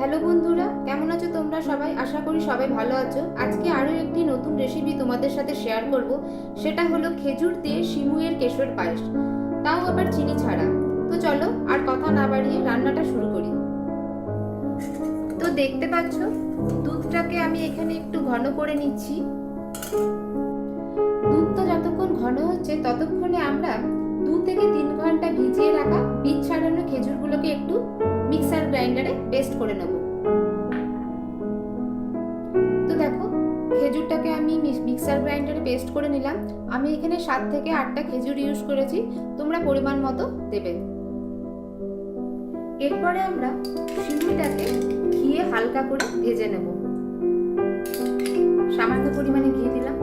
Hello বন্ধুরা, কেমন আছো তোমরা? সবাই আশা করি সবাই ভালো আছো। আজকে আরও একটি নতুন রেসিপি তোমাদের সাথে শেয়ার করব। সেটা হলো খেজুর দিয়ে শিমুয়ের কেশর পায়েস। তাও আবার চিনি ছাড়া। তো চলো আর কথা না বাড়িয়ে রান্নাটা শুরু করি। তো দেখতে পাচ্ছ, দুধটাকে আমি এখানে একটু ঘন করে নিচ্ছি। দুধটা যতক্ষণ ঘন হচ্ছে, ততক্ষণে আমরা দু থেকে তিন ঘণ্টা ভিজিয়ে রাখা বীজ ছাড়ানো খেজুরগুলোকে একটু গ্রাইন্ডারে পেস্ট করে নেব। তো দেখো, খেজুরটাকে আমি মিক্সার গ্রাইন্ডারে পেস্ট করে নিলাম। আমি এখানে সাত থেকে আটটা খেজুর ইউজ করেছি, তোমরা পরিমাণ মতো দেবে। এরপরে আমরা সিমুইটাকে ঘিয়ে হালকা করে ভেজে নেব। সামান্য পরিমাণে ঘি দিলাম।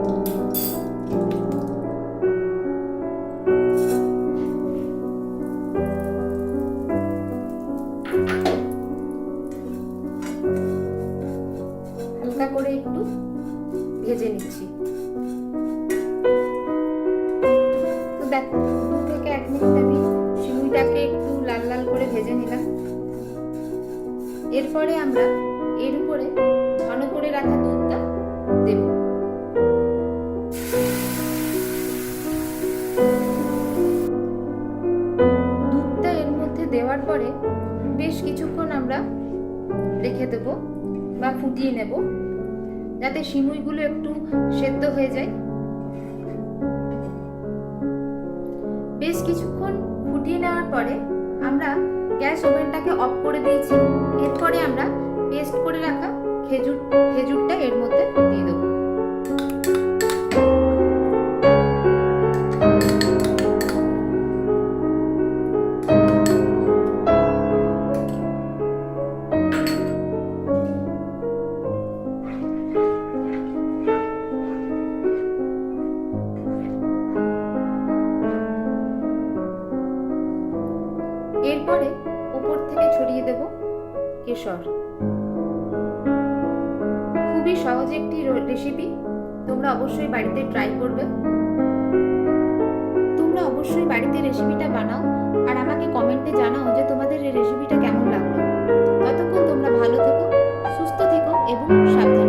হালকা করে একটু ভেজে নিচ্ছি। তো দেখো থেকে এক মিনিট আমি সিমুইটাকে একটু লাল লাল করে ভেজে নিলাম। এরপরে আমরা এর উপরে ঘন করে রাখা দুধটা দেব। দুধটা এর মধ্যে দেওয়ার পরে বেশ কিছুক্ষণ আমরা রেখে দেবো বা ফুটিয়ে নেব। যাতে শিমুইগুলো একটু সেদ্ধ হয়ে যায়। বেশ কিছুক্ষণ ফুটিয়ে নেওয়ার পরে আমরা গ্যাস ওভেনটাকে অফ করে দিয়েছি। এরপরে আমরা এরপরে উপর থেকে ছড়িয়ে দেব কেশর। খুবই সহজ একটি রেসিপি তোমরা অবশ্যই বাড়িতে ট্রাই করবে। তোমরা অবশ্যই বাড়িতে রেসিপিটা বানাও আর আমাকে কমেন্টে জানাও যে তোমাদের এই রেসিপিটা কেমন লাগল। ততক্ষণ তোমরা ভালো থেকো, সুস্থ থেকো এবং সাবধান